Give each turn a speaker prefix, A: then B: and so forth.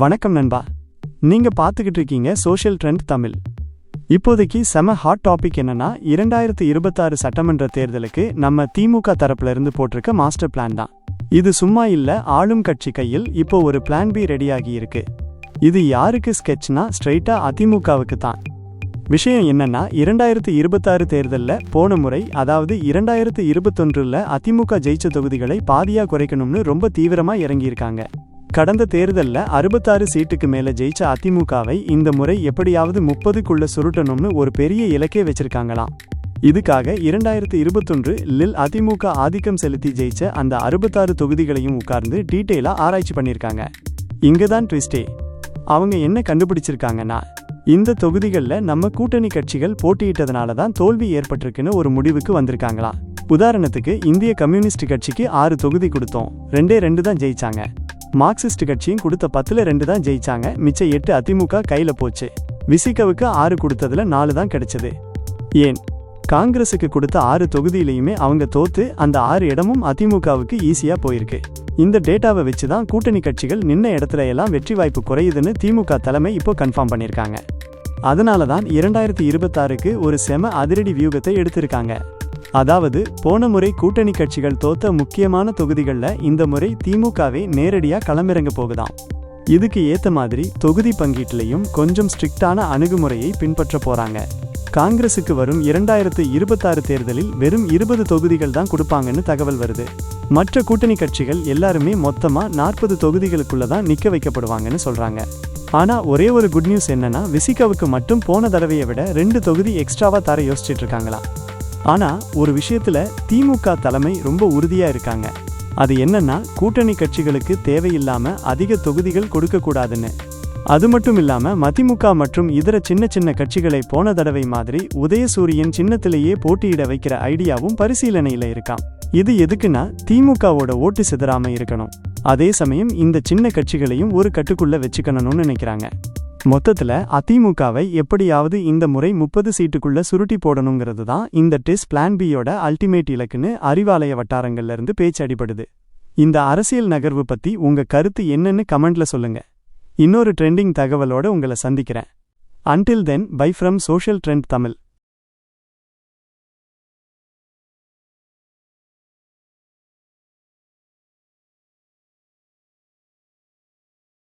A: வணக்கம் நண்பா. நீங்க பார்த்துக்கிட்டு இருக்கீங்க சோஷியல் ட்ரெண்ட் தமிழ். இப்போதைக்கு செம ஹாட் டாபிக் என்னன்னா இரண்டாயிரத்து இருபத்தாறு சட்டமன்ற தேர்தலுக்கு நம்ம திமுக தரப்புல இருந்து போட்டிருக்க மாஸ்டர் பிளான் தான். இது சும்மா இல்ல ஆளும் கட்சி கையில் இப்போ ஒரு பிளான் பி ரெடியாகி இருக்கு. இது யாருக்கு ஸ்கெட்ச்னா ஸ்ட்ரைட்டா அதிமுகவுக்கு தான். விஷயம் என்னன்னா இரண்டாயிரத்து இருபத்தாறு தேர்தலில் போன முறை அதாவது இரண்டாயிரத்து இருபத்தொன்றுல அதிமுக ஜெயிச்ச தொகுதிகளை பாதியா குறைக்கணும்னு ரொம்ப தீவிரமா இறங்கியிருக்காங்க. கடந்த தேர்தல்ல அறுபத்தாறு சீட்டுக்கு மேல ஜெயிச்ச அதிமுகவை இந்த முறை எப்படியாவது முப்பதுக்குள்ள சுருட்டணும்னு ஒரு பெரிய இலக்கே வச்சிருக்காங்களாம். இதுக்காக இரண்டாயிரத்து இருபத்தொன்று லில் அதிமுக ஆதிக்கம் செலுத்தி ஜெயிச்ச அந்த அறுபத்தாறு தொகுதிகளையும் உட்கார்ந்து டீட்டெயிலா ஆராய்ச்சி பண்ணியிருக்காங்க. இங்கதான் ட்விஸ்டே. அவங்க என்ன கண்டுபிடிச்சிருக்காங்கன்னா இந்த தொகுதிகளில் நம்ம கூட்டணி கட்சிகள் போட்டியிட்டதுனால தான் தோல்வி ஏற்பட்டிருக்குன்னு ஒரு முடிவுக்கு வந்திருக்காங்களா உதாரணத்துக்கு இந்திய கம்யூனிஸ்ட் கட்சிக்கு ஆறு தொகுதி கொடுத்தோம். ரெண்டே ரெண்டு தான் ஜெயிச்சாங்க. மார்க்சிஸ்ட் கட்சியும் கொடுத்த பத்துல ரெண்டு தான் ஜெயிச்சாங்க. மிச்ச எட்டு அதிமுக கையில போச்சு. விசிகவுக்கு ஆறு கொடுத்ததுல நாலு தான் கிடைச்சது. ஏன்? காங்கிரஸுக்கு கொடுத்த ஆறு தொகுதியிலையுமே அவங்க தோத்து அந்த ஆறு இடமும் அதிமுகவுக்கு ஈஸியா போயிருக்கு. இந்த டேட்டாவை வச்சு தான் கூட்டணி கட்சிகள் நின்ன இடத்துல எல்லாம் வெற்றி வாய்ப்பு குறையுதுன்னு திமுக தலைமை இப்போ கன்ஃபார்ம் பண்ணியிருக்காங்க. அதனால தான் இரண்டாயிரத்தி இருபத்தாறுக்கு ஒரு செம அதிரடி வியூகத்தை எடுத்திருக்காங்க. அதாவது போன முறை கூட்டணி கட்சிகள் தோத்த முக்கியமான தொகுதிகளில் இந்த முறை திமுகவே நேரடியா களமிறங்க போகுதாம். இதுக்கு ஏத்த மாதிரி தொகுதி பங்கீட்டிலையும் கொஞ்சம் ஸ்ட்ரிக்டான அணுகுமுறையை பின்பற்ற போறாங்க. காங்கிரசுக்கு வரும் இரண்டாயிரத்து இருபத்தாறு தேர்தலில் வெறும் இருபது தொகுதிகள் தான் கொடுப்பாங்கன்னு தகவல் வருது. மற்ற கூட்டணி கட்சிகள் எல்லாருமே மொத்தமா நாற்பது தொகுதிகளுக்குள்ள தான் நிற்க வைக்கப்படுவாங்கன்னு சொல்றாங்க. ஆனா ஒரே ஒரு குட் நியூஸ் என்னன்னா விசிகாவுக்கு மட்டும் போன தடவையை விட ரெண்டு தொகுதி எக்ஸ்ட்ராவாக தர யோசிச்சுட்டு இருக்காங்களா ஆனால் ஒரு விஷயத்துல திமுக தலைமை ரொம்ப உறுதியாக இருக்காங்க. அது என்னன்னா கூட்டணி கட்சிகளுக்கு தேவையில்லாம அதிக தொகுதிகள் கொடுக்கக்கூடாதுன்னு அது மட்டும் இல்லாமல் மதிமுக மற்றும் இதர சின்ன சின்ன கட்சிகளை போன தடவை மாதிரி உதயசூரியன் சின்னத்திலேயே போட்டியிட வைக்கிற ஐடியாவும் பரிசீலனையில் இருக்கான் இது எதுக்குன்னா திமுகவோட ஓட்டு சிதறாம இருக்கணும். அதே சமயம் இந்த சின்ன கட்சிகளையும் ஒரு கட்டுக்குள்ள வச்சுக்கணும்னு நினைக்கிறாங்க. மொத்தத்துல அதிமுகவை எப்படியாவது இந்த முறை முப்பது சீட்டுக்குள்ள சுருட்டி போடணுங்கிறது தான் இந்த டெஸ்ட் பிளான் பியோட அல்டிமேட் இலக்குன்னு அறிவாலய வட்டாரங்கள்ல இருந்து பேச்சு அடிபடுது. இந்த அரசியல் நகர்வு பத்தி உங்க கருத்து என்னன்னு கமெண்ட்ல சொல்லுங்க. இன்னொரு ட்ரெண்டிங் தகவலோட உங்களை சந்திக்கிறேன். Until then bye from social trend Tamil